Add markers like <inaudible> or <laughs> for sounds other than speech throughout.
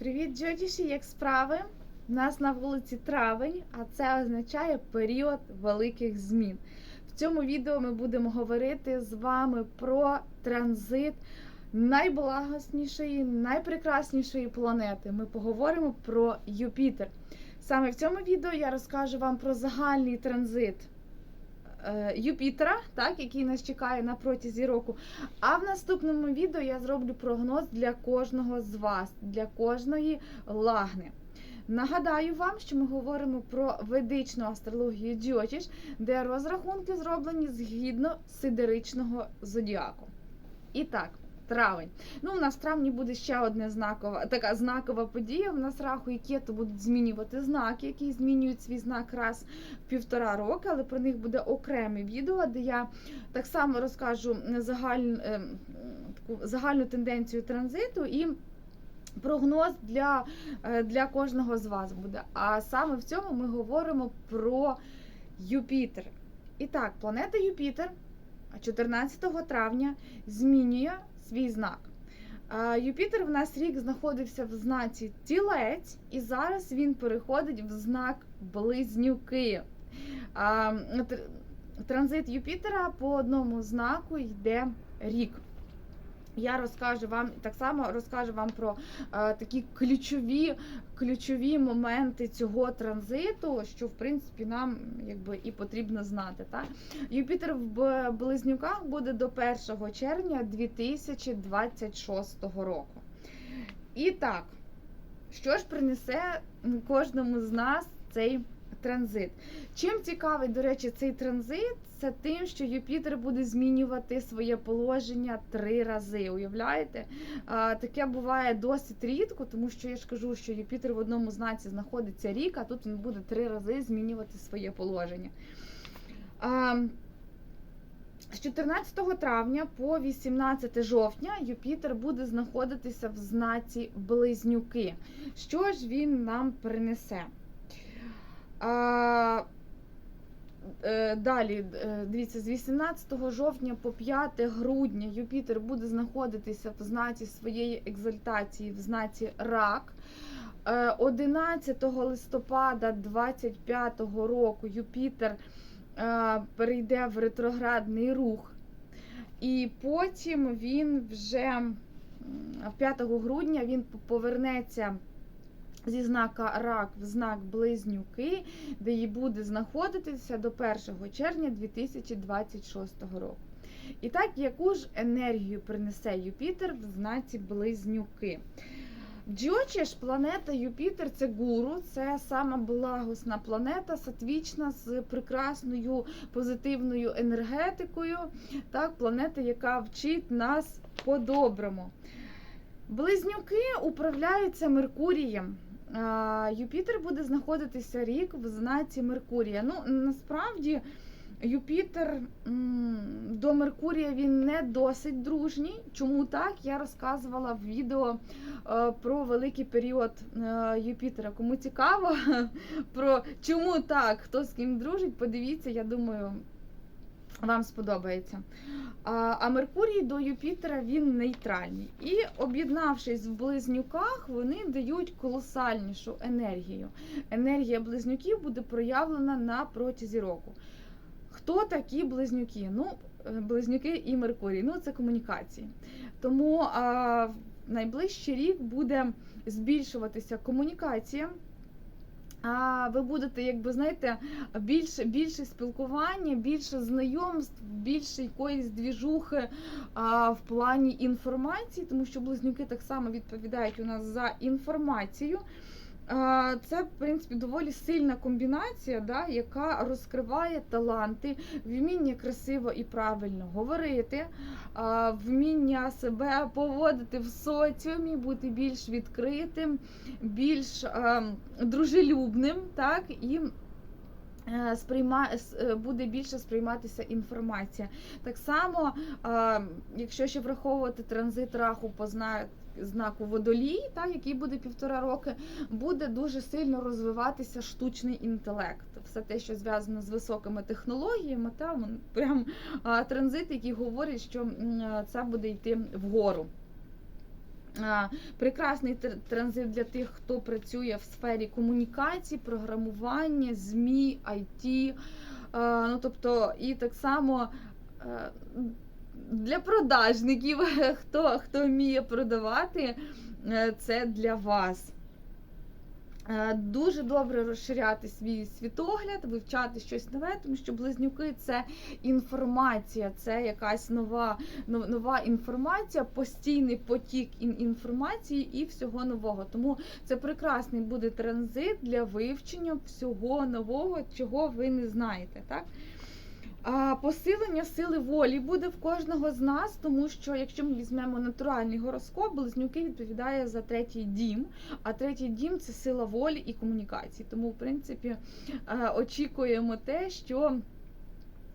Привіт, Джодіші, як справи? У нас на вулиці травень, а це означає період великих змін. В цьому відео ми будемо говорити з вами про транзит найблагоснішої, найпрекраснішої планети. Ми поговоримо про Юпітер. Саме в цьому відео я розкажу вам про загальний транзит Юпітера, так, який нас чекає на протязі року. А в наступному відео я зроблю прогноз для кожного з вас, для кожної лагни. Нагадаю вам, що ми говоримо про ведичну астрологію Джотіш, де розрахунки зроблені згідно сидеричного зодіаку. І так, травень. Ну, у нас в травні буде ще одна знакова, така знакова подія. У нас раху і кету будуть змінювати знаки, які змінюють свій знак раз в півтора роки, але про них буде окреме відео, де я так само розкажу загальну, ем, таку загальну тенденцію транзиту і. Прогноз для, е, для кожного з вас буде. А саме в цьому ми говоримо про Юпітер. І так, планета Юпітер 14 травня змінює свій знак. Юпітер в нас рік знаходився в знаці тілець, і зараз він переходить в знак близнюки. Транзит Юпітера по одному знаку йде рік. Я розкажу вам так само розкажу вам про е, такі ключові, ключові моменти цього транзиту, що в принципі нам якби і потрібно знати. Так? Юпітер в близнюках буде до 1 червня 2026 року. І так, що ж принесе кожному з нас цей транзит? Чим цікавий, до речі, цей транзит? Це тим, що Юпітер буде змінювати своє положення три рази. Уявляєте? Таке буває досить рідко, тому що я ж кажу, що Юпітер в одному знаці знаходиться рік, а тут він буде три рази змінювати своє положення. З 14 травня по 18 жовтня Юпітер буде знаходитися в знаці Близнюки. Що ж він нам принесе? А, е, Далі, е, дивіться, з 18 жовтня по 5 грудня Юпітер буде знаходитися в знаці своєї екзальтації, в знаці рак. Е, 11 листопада 25 року Юпітер е, перейде в ретроградний рух. І потім він вже 5 грудня він повернеться зі знака рак в знак близнюки, де їй буде знаходитися до 1 червня 2026 року. І так, яку ж енергію принесе Юпітер в знаці близнюки? Джочіш, планета Юпітер це гуру, це сама благосна планета, сатвічна з прекрасною позитивною енергетикою. Так, планета, яка вчить нас по-доброму. Близнюки управляються Меркурієм. Юпітер буде знаходитися рік в знаці Меркурія. Ну, насправді, Юпітер до Меркурія він не досить дружній. Чому так? Я розказувала в відео е, про великий період е, Юпітера. Кому цікаво <laughs> про чому так, хто з ким дружить, подивіться, я думаю, вам сподобається. А, Меркурій до Юпітера він нейтральний. І об'єднавшись в близнюках, вони дають колосальнішу енергію. Енергія близнюків буде проявлена на протязі року. Хто такі близнюки? Ну, е, близнюки і Меркурій. Ну, це комунікації. Тому а, найближчий рік буде збільшуватися комунікація. А ви будете, якби знаєте, більше більше спілкування, більше знайомств, більше якоїсь двіжухи в плані інформації, тому що близнюки так само відповідають у нас за інформацію. Це, в принципі, доволі сильна комбінація, да, яка розкриває таланти, вміння красиво і правильно говорити, вміння себе поводити в соціумі, бути більш відкритим, більш дружелюбним, так, і е, сприйма... е, буде більше сприйматися інформація. Так само, якщо ще враховувати транзит раху по знаку водолій, та, який буде півтора роки, буде дуже сильно розвиватися штучний інтелект. Все те, що зв'язано з високими технологіями, та прям транзит, який говорить, що це буде йти вгору. Прекрасний транзит для тих, хто працює в сфері комунікацій, програмування, ЗМІ, IT. Ну, тобто, і так само е, для продажників, <laughs> хто, хто вміє продавати, е, це для вас. Е, Дуже добре розширяти свій світогляд, вивчати щось нове, тому що близнюки це інформація, це якась нова, нова інформація, постійний потік інформації і всього нового. Тому це прекрасний буде транзит для вивчення всього нового, чого ви не знаєте. Так? Посилення сили волі буде в кожного з нас, тому що якщо ми візьмемо натуральний гороскоп, близнюки відповідає за третій дім. А третій дім це сила волі і комунікації. Тому, в принципі, е, очікуємо те, що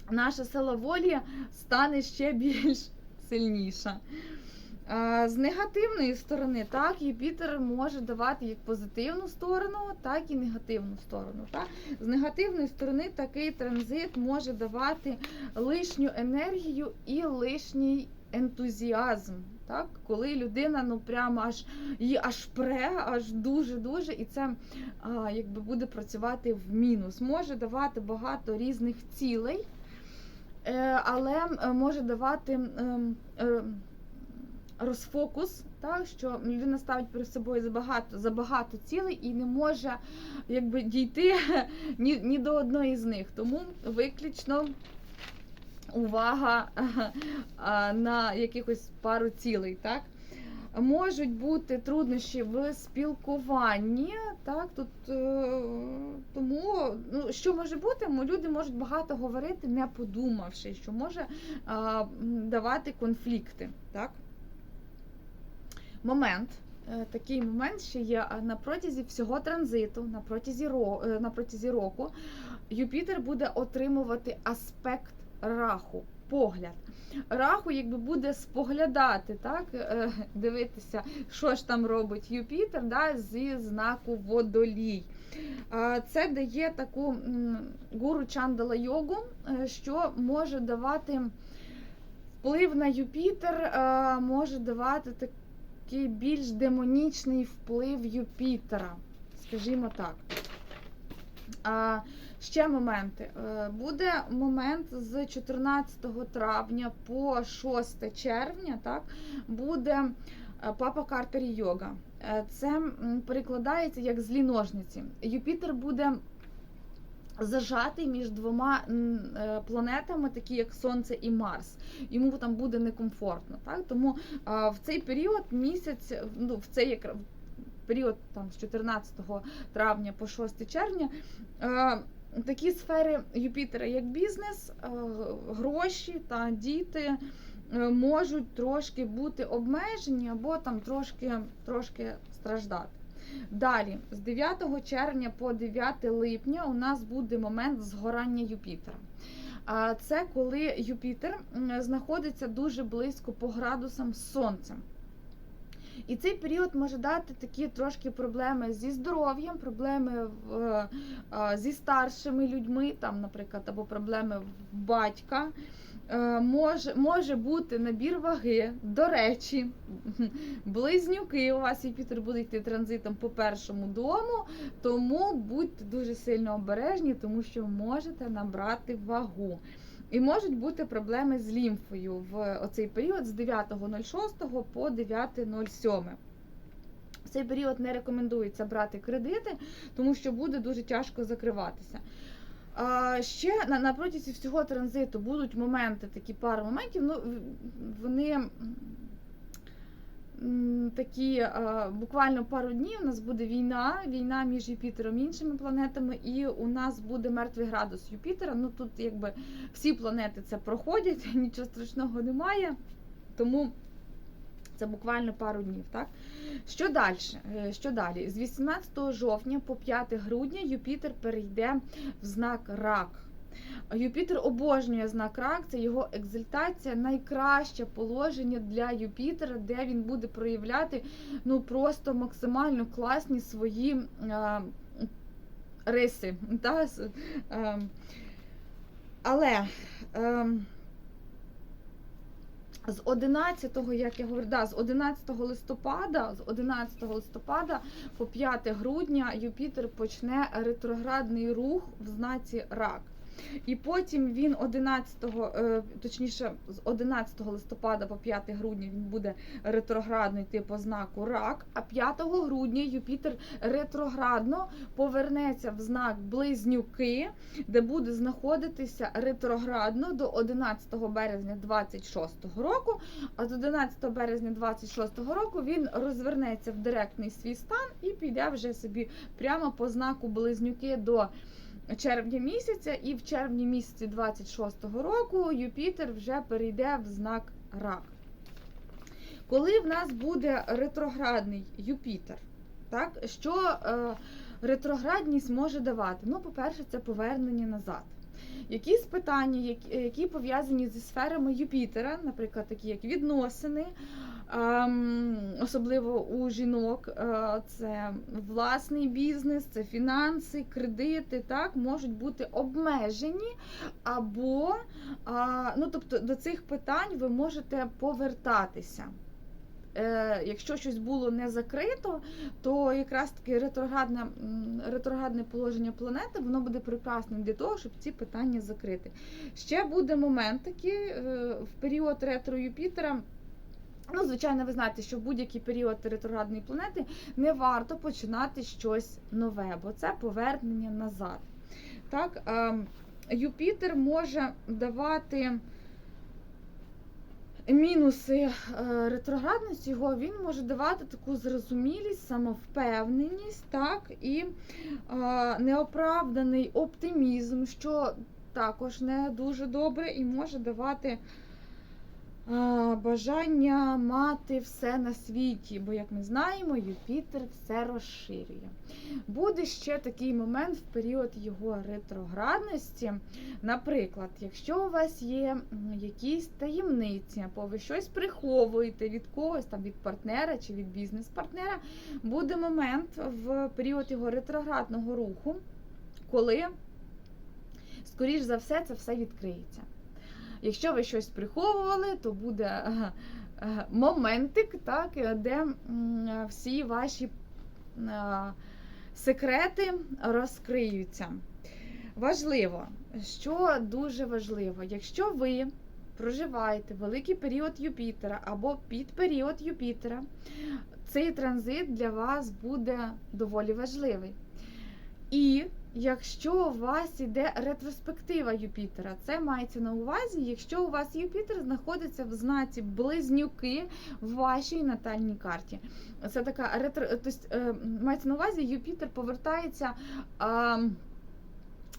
наша сила волі стане ще більш сильніша. Е, З негативної сторони, так, Юпітер може давати як позитивну сторону, так і негативну сторону. Так? З негативної сторони такий транзит може давати лишню енергію і лишній ентузіазм. Так? Коли людина ну прямо аж її аж пре, аж дуже-дуже, і це а, якби буде працювати в мінус. Може давати багато різних цілей, е, але е, може давати. Розфокус, так, що людина ставить перед собою забагато, забагато цілей і не може якби, дійти <laughs> ні, ні до одної з них. Тому виключно увага <laughs> на якихось пару цілей. Так? Можуть бути труднощі в спілкуванні, так тут е, тому ну що може бути, люди можуть багато говорити, не подумавши, що може давати конфлікти. Так? Момент. е, Такий момент ще є е, на протязі всього транзиту, на протязі, ро, е, на протязі року. Юпітер буде отримувати аспект раху, погляд. Раху, якби буде споглядати, так, дивитися, що ж там робить Юпітер да, зі знаку водолій. Це дає таку гуру чандала йогу, що може давати вплив на Юпітер, може давати такий більш демонічний вплив Юпітера, скажімо так. А, ще моменти. Е, Буде момент з 14 травня по 6 червня, так, буде е, Папа Картер йога. Е, Це перекладається як злі ножниці. Юпітер буде зажатий між двома е, планетами, такі як Сонце і Марс. Йому там буде некомфортно. Так? Тому а, в цей період місяць, ну, в цей якра- період там, з 14 травня по 6 червня. е, Такі сфери Юпітера, як бізнес, е, гроші та діти можуть трошки бути обмежені або там трошки, трошки страждати. Далі, з 9 червня по 9 липня у нас буде момент згорання Юпітера. Це коли Юпітер знаходиться дуже близько по градусам з Сонцем. І цей період може дати такі трошки проблеми зі здоров'ям, проблеми в, е, зі старшими людьми, там, наприклад, або проблеми в батька. Е, Може, може бути набір ваги. До речі, близнюки у вас Юпітер буде йти транзитом по першому дому, тому будьте дуже сильно обережні, тому що можете набрати вагу. І можуть бути проблеми з лімфою в оцей період з 9.06 по 9.07. В цей період не рекомендується брати кредити, тому що буде дуже тяжко закриватися. Ще на, на протязі всього транзиту будуть моменти, такі пари моментів. Ну, вони такі буквально пару днів. У нас буде війна, війна між Юпітером і іншими планетами, і у нас буде мертвий градус Юпітера. Ну тут якби всі планети це проходять, <laughs> нічого страшного немає. Тому це буквально пару днів. Так? Що далі? Е, Що далі? З 18 жовтня по 5 грудня Юпітер перейде в знак рак. Юпітер обожнює знак рак, це його екзальтація, найкраще положення для Юпітера, де він буде проявляти ну просто максимально класні свої е, риси. Та, е, але е, з 11, як я говорю, да, з 11 листопада, з 11 листопада по 5 грудня Юпітер почне ретроградний рух в знаці рак. І потім він 11, е, точніше, з 11 листопада по 5 грудня він буде ретроградний типу знаку рак, а 5 грудня Юпітер ретроградно повернеться в знак близнюки, де буде знаходитися ретроградно до 11 березня 26 року. А з 11 березня 26 року він розвернеться в директний свій стан і піде вже собі прямо по знаку близнюки до червня місяця, і в червні місяці 26-го року Юпітер вже перейде в знак рак. Коли в нас буде ретроградний Юпітер, так, що е, ретроградність може давати? Ну, по-перше, це повернення назад. Якісь питання, які, які пов'язані зі сферами Юпітера, наприклад, такі як відносини, ем, особливо у жінок, е, це власний бізнес, це фінанси, кредити, так, можуть бути обмежені, або ну, тобто, до цих питань ви можете повертатися. Е, Якщо щось було не закрито, то якраз таки ретроградне, ретроградне положення планети воно буде прекрасним для того, щоб ці питання закрити. Ще буде момент такий е, в період ретро Юпітера. Ну, звичайно, ви знаєте, що в будь-який період ретроградної планети не варто починати щось нове, бо це повернення назад. Так, ем, Юпітер може давати мінуси е, ретроградності його, він може давати таку зрозумілість, самовпевненість, так, і е, неоправданий оптимізм, що також не дуже добре, і може давати бажання мати все на світі, бо, як ми знаємо, Юпітер все розширює. Буде ще такий момент в період його ретроградності. Наприклад, якщо у вас є якісь таємниці, або ви щось приховуєте від когось, там від партнера чи від бізнес-партнера, буде момент в період його ретроградного руху, коли, скоріш за все, це все відкриється. Якщо ви щось приховували, то буде е, е, моментик, так, де всі ваші е, секрети розкриються. Важливо, що дуже важливо, якщо ви проживаєте великий період Юпітера або під період Юпітера, цей транзит для вас буде доволі важливий. І якщо у вас іде ретроспектива Юпітера, це мається на увазі, якщо у вас Юпітер знаходиться в знаці близнюки в вашій натальній карті. Це така ретро, тобто, е, мається на увазі, Юпітер повертається.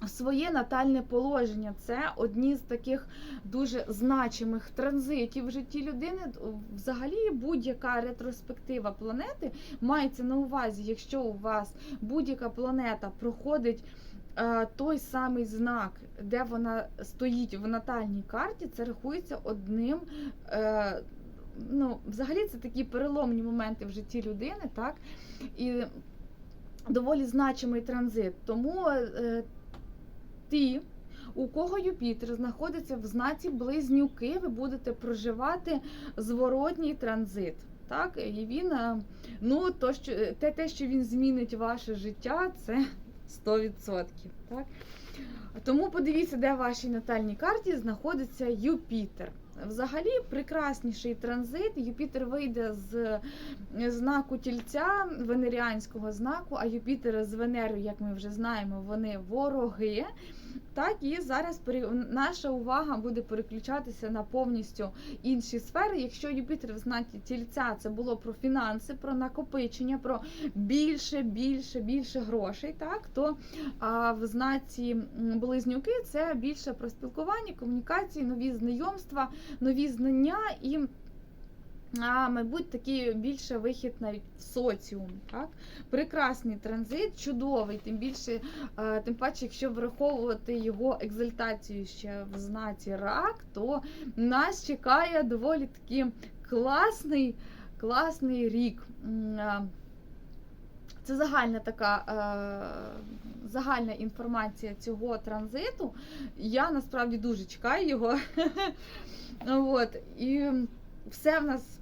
Своє натальне положення це одні з таких дуже значимих транзитів в житті людини. Взагалі, будь-яка ретроспектива планети мається на увазі, якщо у вас будь-яка планета проходить е, той самий знак, де вона стоїть в натальній карті, це рахується одним. Е, ну, взагалі, це такі переломні моменти в житті людини, так? І доволі значимий транзит. Тому е, ті, у кого Юпітер знаходиться в знаці близнюки, ви будете проживати зворотній транзит. Так, і він, е, ну, то, що, те, те, що він змінить ваше життя, це 100%. Так? Тому подивіться, де в вашій натальній карті знаходиться Юпітер. Взагалі прекрасніший транзит. Юпітер вийде з знаку тільця, венеріанського знаку, а Юпітер з Венерою, як ми вже знаємо, вони вороги. Так, і зараз наша увага буде переключатися на повністю інші сфери. Якщо Юпітер в знаці тільця це було про фінанси, про накопичення, про більше, більше, більше грошей, так то а в знаці близнюки це більше про спілкування, комунікації, нові знайомства, нові знання і. А, мабуть, такий більше вихід навіть в соціум. Так? Прекрасний транзит, чудовий, тим більше, тим паче, якщо враховувати його екзальтацію ще в знаці рак, то нас чекає доволі таки класний, класний рік. Це загальна така е, загальна інформація цього транзиту. Я насправді дуже чекаю його. <laughs> От, і все в нас.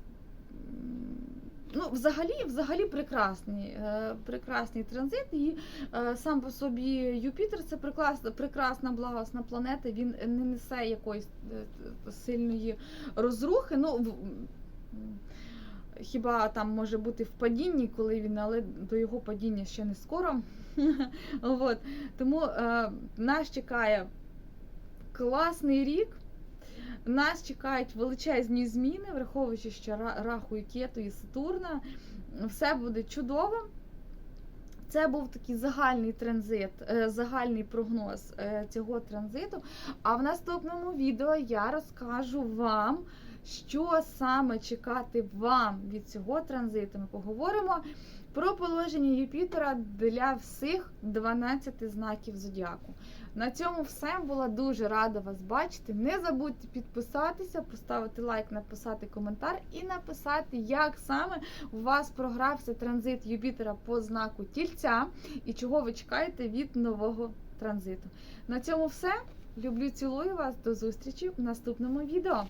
Ну, взагалі, взагалі прекрасний, е, прекрасний транзит. І е, сам по собі Юпітер це прекрасна, прекрасна благосна планета. Він не несе якоїсь е, сильної розрухи. Ну, хіба там може бути в падінні, коли він, але до його падіння ще не скоро. <laughs> Тому нас чекає класний рік. Нас чекають величезні зміни, враховуючи, що Ра- раху і кету і Сатурна. Все буде чудово. Це був такий загальний транзит, е, загальний прогноз е, цього транзиту. А в наступному відео я розкажу вам, що саме чекати вам від цього транзиту. Ми поговоримо про положення Юпітера для всіх 12 знаків зодіаку. На цьому все. Була дуже рада вас бачити. Не забудьте підписатися, поставити лайк, написати коментар і написати, як саме у вас програвся транзит Юпітера по знаку тільця і чого ви чекаєте від нового транзиту. На цьому все. Люблю, цілую вас. До зустрічі в наступному відео.